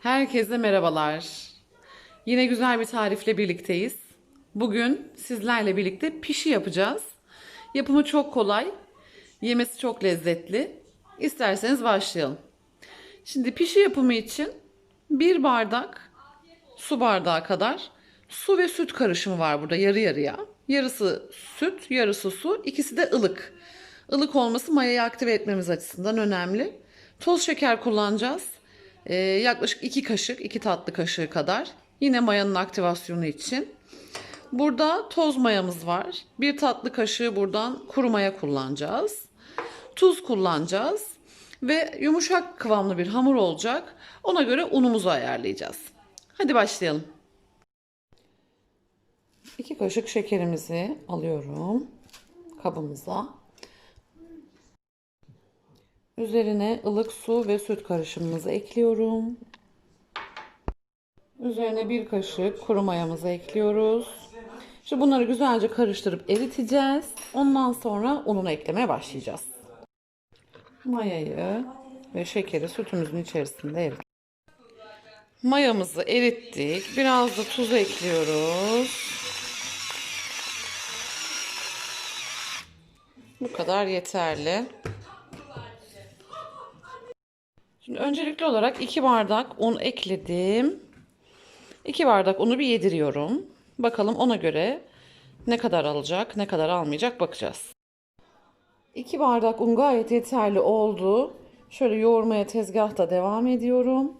Herkese merhabalar. Yine güzel bir tarifle birlikteyiz. Bugün sizlerle birlikte pişi yapacağız. Yapımı çok kolay, yemesi çok lezzetli. İsterseniz başlayalım. Şimdi pişi yapımı için bir bardak su bardağı kadar su ve süt karışımı var burada yarı yarıya. Yarısı süt, yarısı su, ikisi de ılık. Ilık olması mayayı aktive etmemiz açısından önemli. Toz şeker kullanacağız. Ee, yaklaşık 2 kaşık, 2 tatlı kaşığı kadar. Yine mayanın aktivasyonu için. Burada toz mayamız var. Bir tatlı kaşığı buradan kuru maya kullanacağız. Tuz kullanacağız. Ve yumuşak kıvamlı bir hamur olacak. Ona göre unumuzu ayarlayacağız. Hadi başlayalım. 2 kaşık şekerimizi alıyorum kabımıza. Üzerine ılık su ve süt karışımımızı ekliyorum. Üzerine bir kaşık kuru mayamızı ekliyoruz. Şimdi bunları güzelce karıştırıp eriteceğiz. Ondan sonra ununu eklemeye başlayacağız. Mayayı ve şekeri sütümüzün içerisinde erit. Mayamızı erittik. Biraz da tuz ekliyoruz. Bu kadar yeterli. Şimdi öncelikli olarak 2 bardak un ekledim. 2 bardak unu bir yediriyorum. Bakalım ona göre ne kadar alacak, ne kadar almayacak bakacağız. 2 bardak un gayet yeterli oldu. Şöyle yoğurmaya tezgahta devam ediyorum.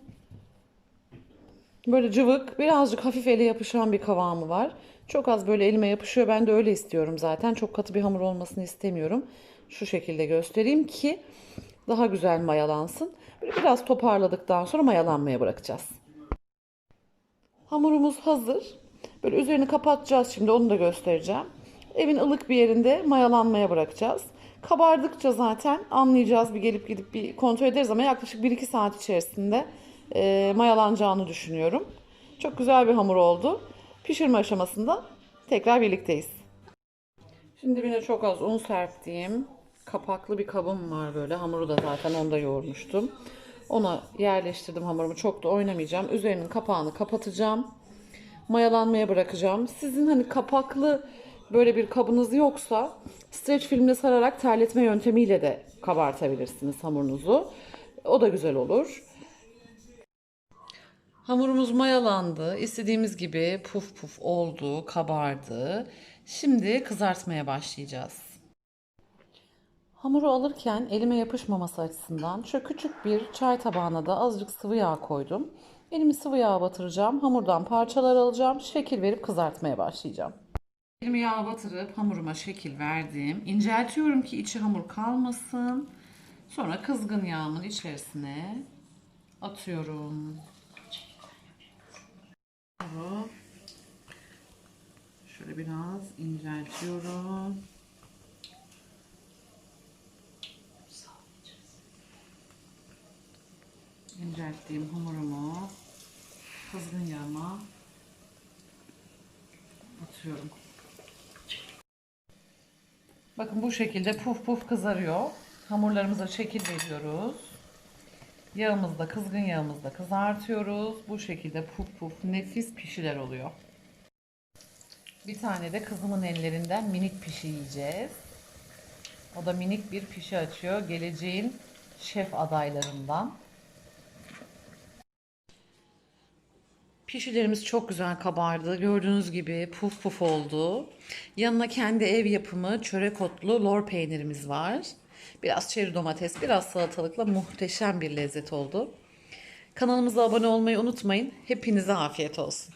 Böyle cıvık, birazcık hafif ele yapışan bir kıvamı var. Çok az böyle elime yapışıyor. Ben de öyle istiyorum zaten. Çok katı bir hamur olmasını istemiyorum. Şu şekilde göstereyim ki daha güzel mayalansın. Biraz toparladıktan sonra mayalanmaya bırakacağız. Hamurumuz hazır. Böyle üzerini kapatacağız şimdi onu da göstereceğim. Evin ılık bir yerinde mayalanmaya bırakacağız. Kabardıkça zaten anlayacağız. Bir gelip gidip bir kontrol ederiz ama yaklaşık 1-2 saat içerisinde e, mayalanacağını düşünüyorum. Çok güzel bir hamur oldu. Pişirme aşamasında tekrar birlikteyiz. Şimdi yine çok az un serptiğim kapaklı bir kabım var böyle. Hamuru da zaten onda yoğurmuştum. Ona yerleştirdim hamurumu. Çok da oynamayacağım. Üzerinin kapağını kapatacağım. Mayalanmaya bırakacağım. Sizin hani kapaklı böyle bir kabınız yoksa streç filmle sararak terletme yöntemiyle de kabartabilirsiniz hamurunuzu. O da güzel olur. Hamurumuz mayalandı. İstediğimiz gibi puf puf oldu, kabardı. Şimdi kızartmaya başlayacağız. Hamuru alırken elime yapışmaması açısından şöyle küçük bir çay tabağına da azıcık sıvı yağ koydum. Elimi sıvı yağa batıracağım. Hamurdan parçalar alacağım. Şekil verip kızartmaya başlayacağım. Elimi yağa batırıp hamuruma şekil verdim. İnceltiyorum ki içi hamur kalmasın. Sonra kızgın yağımın içerisine atıyorum. Şöyle biraz inceltiyorum. İncelttiğim hamurumu kızgın yağıma atıyorum. Bakın bu şekilde puf puf kızarıyor. Hamurlarımıza şekil veriyoruz. Yağımızda, kızgın yağımızda kızartıyoruz. Bu şekilde puf puf nefis pişiler oluyor. Bir tane de kızımın ellerinden minik pişi yiyeceğiz. O da minik bir pişi açıyor. Geleceğin şef adaylarından. Pişilerimiz çok güzel kabardı. Gördüğünüz gibi puf puf oldu. Yanına kendi ev yapımı çörek otlu lor peynirimiz var. Biraz çeri domates, biraz salatalıkla muhteşem bir lezzet oldu. Kanalımıza abone olmayı unutmayın. Hepinize afiyet olsun.